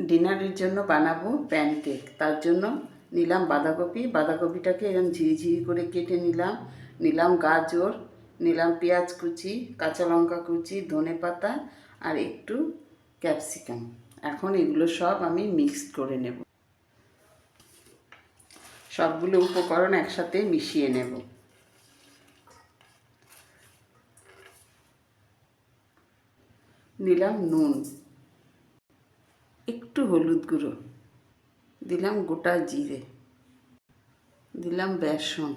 ডিনারের জন্য বানাবো প্যানকেক। তার জন্য নিলাম বাঁধাকপি। বাঁধাকপিটাকে এরকম ঝিরিঝিরি করে কেটে নিলাম। নিলাম গাজর, নিলাম পেঁয়াজ কুচি, কাঁচা লঙ্কা কুচি, ধনে পাতা আর একটু ক্যাপসিকাম। এখন এগুলো সব আমি মিক্সড করে নেব। সবগুলো উপকরণ একসাথে মিশিয়ে নেব। নিলাম নুন। একটু হলুদ গুঁড়ো, দিলাম গোটা জিরে, দিলাম বেসন,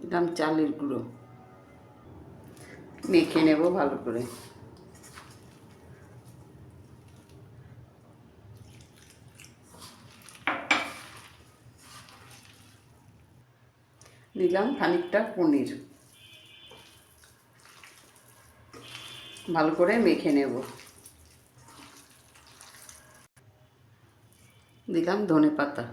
দিলাম চালের গুঁড়ো, মেখে নেব ভালো করে। দিলাম খানিকটা পনির, ভালো করে মেখে নেব। দিলাম ধনে পাতা।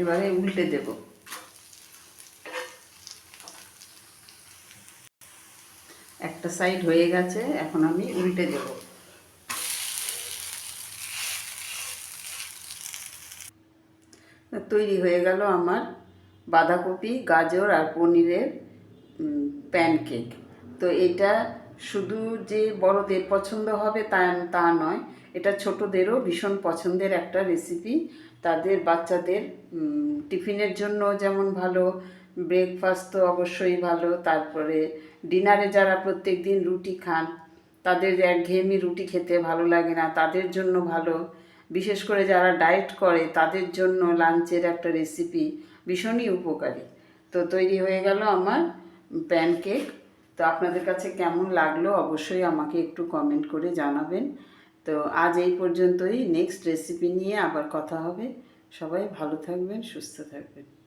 এবারে উল্টে দেব। একটা সাইড হয়ে গেছে, এখন আমি উল্টে দেব। তৈরি হয়ে গেল আমার বাঁধাকপি, গাজর আর পনিরের প্যানকেক তো এটা শুধু যে বড়দের পছন্দ হবে তা তা নয়, এটা ছোটদেরও ভীষণ পছন্দের একটা রেসিপি তাদের বাচ্চাদের টিফিনের জন্য যেমন ভালো ব্রেকফাস্ট তো অবশ্যই ভালো, তারপরে ডিনারে যারা প্রত্যেক দিন রুটি খান, তাদের একঘেয়েমি রুটি খেতে ভালো লাগে না, তাদের জন্য ভালো। বিশেষ করে যারা ডায়েট করে, তাদের জন্য লাঞ্চের একটা রেসিপি ভীষণই উপকারী। তো তৈরি হয়ে গেল আমার প্যানকেক তো আপনাদের কাছে কেমন লাগল অবশ্যই আমাকে একটু কমেন্ট করে জানাবেন। তো আজ এই পর্যন্তই। নেক্সট রেসিপি নিয়ে আবার কথা হবে। সবাই ভালো থাকবেন, সুস্থ থাকবেন।